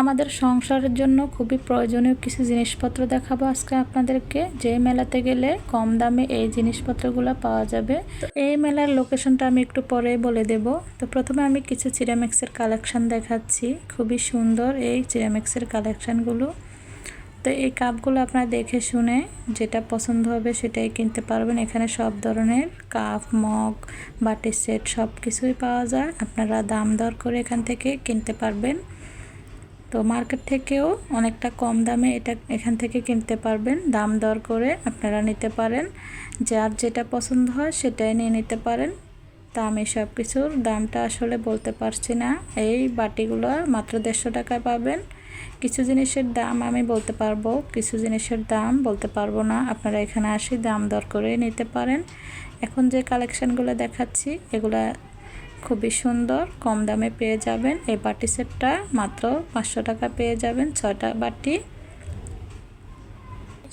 আমাদের সংসারের জন্য খুবই প্রয়োজনীয় কিছু জিনিসপত্র দেখাবো আজকে আপনাদেরকে। যে মেলাতে গেলে কম দামে এই জিনিসপত্রগুলো পাওয়া যাবে। এই মেলার লোকেশনটা আমি একটু পরে বলে দেব। তো প্রথমে আমি কিছু সিরামিক্সের কালেকশন দেখাচ্ছি। খুবই সুন্দর এই সিরামিক্সের কালেকশানগুলো। তো এই কাপগুলো আপনারা দেখে শুনে যেটা পছন্দ হবে সেটাই কিনতে পারবেন। এখানে সব ধরনের কাপ, মগ, বাটি সেট সব কিছুই পাওয়া যায়। আপনারা দাম দর করে এখান থেকে কিনতে পারবেন। তো মার্কেট থেকেও অনেকটা কম দামে এটা এখান থেকে কিনতে পারবেন। দাম দর করে আপনারা নিতে পারেন। যার যেটা পছন্দ হয় সেটাই নিয়ে নিতে পারেন। তা আমি সব কিছুর দামটা আসলে বলতে পারছি না। এই বাটিগুলো মাত্র দেড়শো টাকায় পাবেন। কিছু জিনিসের দাম আমি বলতে পারব, কিছু জিনিসের দাম বলতে পারব না। আপনারা এখানে আসি দাম দর করে নিতে পারেন। এখন যে কালেকশানগুলো দেখাচ্ছি, এগুলা খুবই সুন্দর, কম দামে পেয়ে যাবেন। এই বাটি সেটটা মাত্র পাঁচশো টাকা পেয়ে যাবেন, ছয়টা বাটি।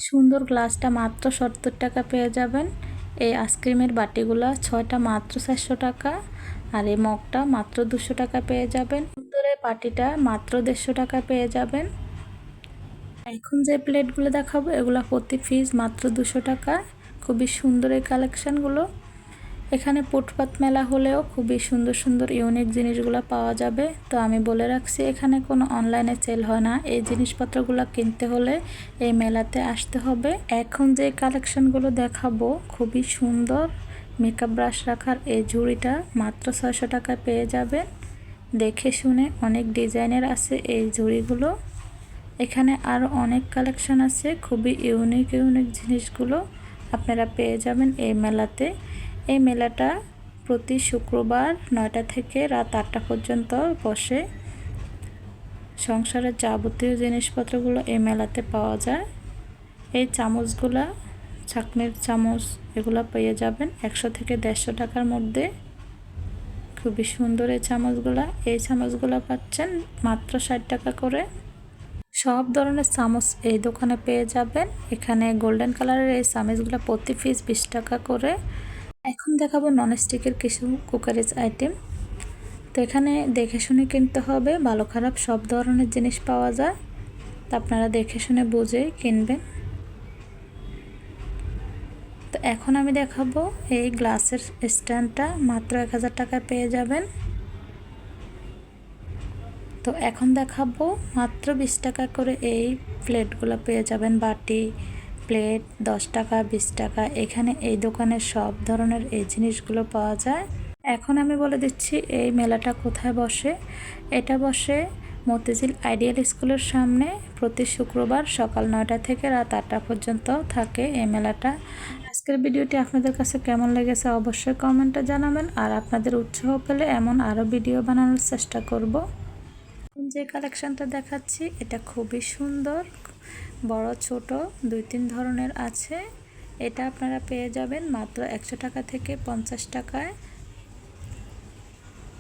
সুন্দর গ্লাসটা মাত্র সত্তর টাকা পেয়ে যাবেন। এই আইসক্রিমের বাটিগুলো ছয়টা মাত্র চারশো টাকা আর এই মগটা মাত্র দুশো টাকা পেয়ে যাবেন। সুন্দর এই বাটিটা মাত্র দেড়শো টাকা পেয়ে যাবেন। এখন যে প্লেটগুলো দেখাবো, এগুলো প্রতি পিস মাত্র দুশো টাকা। খুবই সুন্দর এই কালেকশানগুলো। এখানে ফুটপাত মেলা হলেও খুবই সুন্দর সুন্দর ইউনিক জিনিসগুলো পাওয়া যাবে। তো আমি বলে রাখছি, এখানে কোনো অনলাইনে সেল হয় না। এই জিনিসপত্রগুলো কিনতে হলে এই মেলাতে আসতে হবে। এখন যে কালেকশনগুলো দেখাবো, খুবই সুন্দর মেকআপ ব্রাশ রাখার এই ঝুড়িটা মাত্র ছয়শো টাকায় পেয়ে যাবে। দেখে শুনে অনেক ডিজাইনের আছে এই ঝুড়িগুলো। এখানে আরও অনেক কালেকশন আছে, খুবই ইউনিক ইউনিক জিনিসগুলো আপনারা পেয়ে যাবেন এই মেলাতে। এই মেলাটা প্রতি শুক্রবার নয়টা থেকে রাত আটটা পর্যন্ত বসে। সংসারের যাবতীয় জিনিসপত্রগুলো এই মেলাতে পাওয়া যায়। এই চামচগুলা ছাকনির চামচ, এগুলো পেয়ে যাবেন একশো থেকে দেড়শো টাকার মধ্যে। খুবই সুন্দর এই চামচগুলা। এই চামচগুলো পাচ্ছেন মাত্র ষাট টাকা করে। সব ধরনের চামচ এই দোকানে পেয়ে যাবেন। এখানে গোল্ডেন কালারের এই চামচগুলো প্রতি পিস বিশ টাকা করে। এখন দেখাবো ননস্টিকের কিছু কুকারেজ আইটেম তো এখানে দেখে শুনে কিনতে হবে ভালো খারাপ সব ধরনের জিনিস পাওয়া যায়। তো আপনারা দেখে শুনে বুঝে কিনবেন। তো এখন আমি দেখাবো এই গ্লাসের স্ট্যান্ডটা, মাত্র এক হাজার টাকায় পেয়ে যাবেন। তো এখন দেখাবো মাত্র বিশ টাকা করে এই প্লেটগুলো পেয়ে যাবেন বাটি প্লেট, দশ টাকা, বিশ টাকা, এখানে এই দোকানে সব ধরনের এই জিনিসগুলো পাওয়া যায়। এখন আমি বলে দিচ্ছি, এই মেলাটা কোথায় বসে? এটা বসে মতিঝিল আইডিয়াল স্কুলের সামনে প্রতি শুক্রবার সকাল নয়টা থেকে রাত আটটা পর্যন্ত থাকে এই মেলাটা। আজকের ভিডিওটি আপনাদের কাছে কেমন লেগেছে অবশ্যই কমেন্টে জানাবেন, আর আপনাদের উৎসাহ পেলে এমন আরও ভিডিও বানানোর চেষ্টা করব। যে কালেকশানটা দেখাচ্ছি, এটা খুবই সুন্দর। বড়, ছোট দুই তিন ধরনের আছে। এটা আপনারা পেয়ে যাবেন মাত্র একশো টাকা থেকে পঞ্চাশ টাকায়।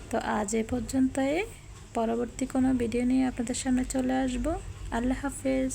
তো আজ এ পর্যন্তই। পরবর্তী কোনো ভিডিও নিয়ে আপনাদের সামনে চলে আসব। আল্লাহ হাফেজ।